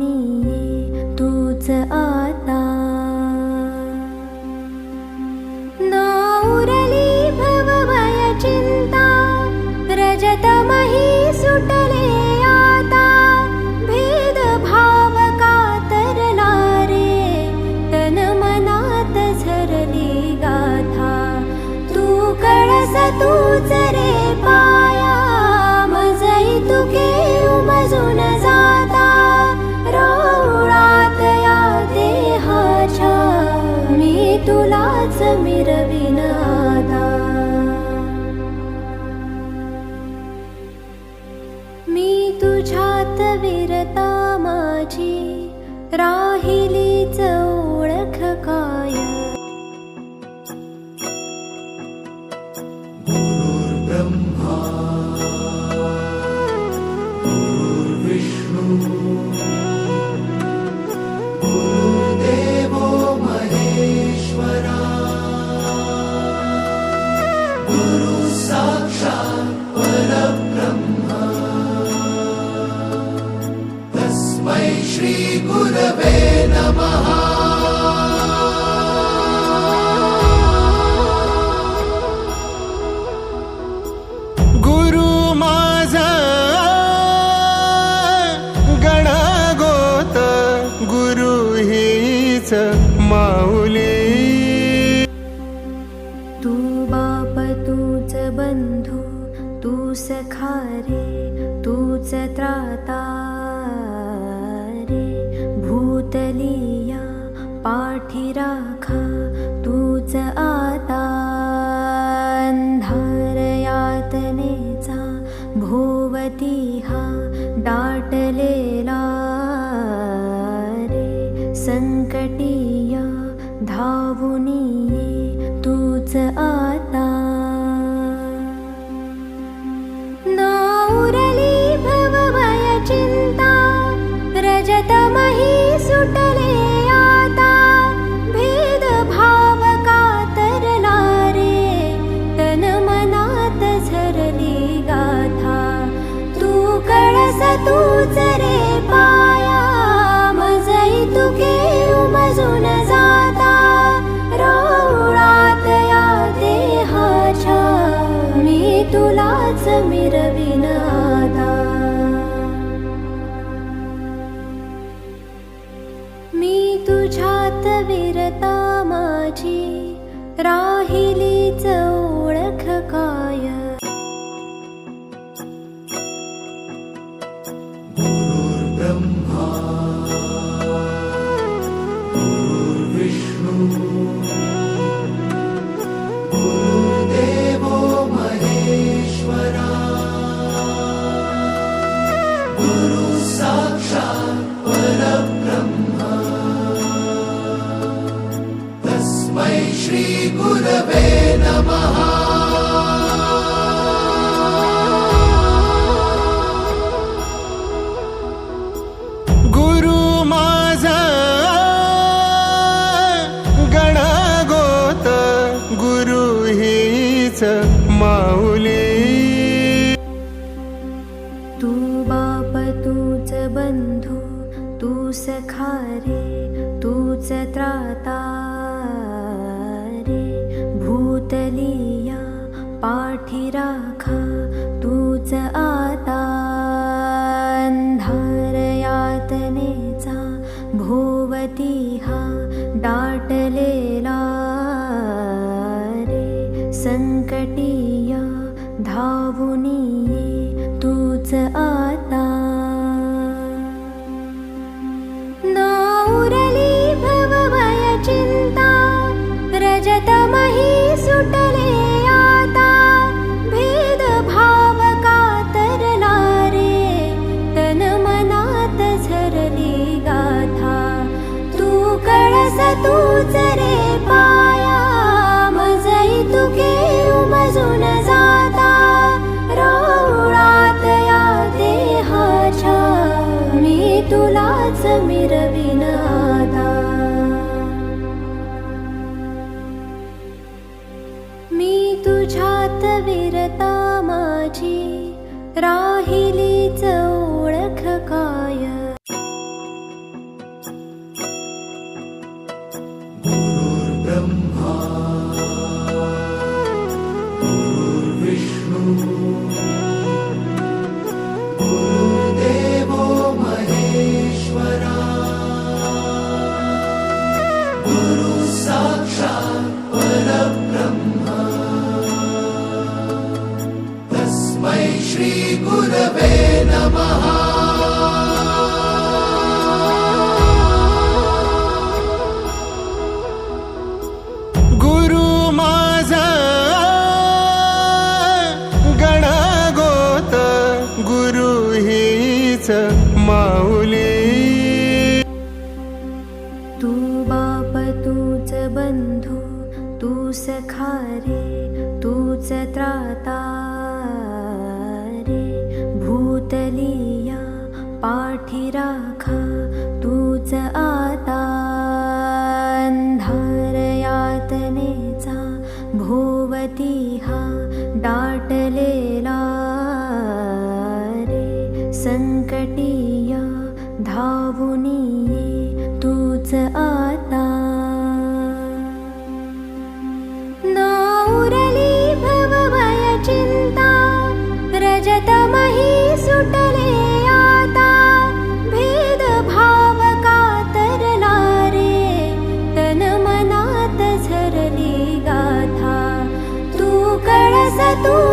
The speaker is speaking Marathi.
धावुनी तूच आता तुलाच मिरविन आता मी तुझ्यात विरता माझी राहिली हीच माऊली. तू बाप तूच बंधू तू सखारे तूच त्राता रे भूतलिया पाठीरा संकटीया धावुनीये तूच आ तुझ्यात विरता माझी राहिलीच ओळख काय? गुरु हीच माऊली. तू बाप तूच बंधू तू सखा रे तूच त्राता रे भूतलिया पाठी राखा तूच आता अंधार यातनेचा भोवती हा दाटलेला संकटीया धावुनी सखा रे तूच त्राता रे भूतलिया पाठी राखा तूच आ satu.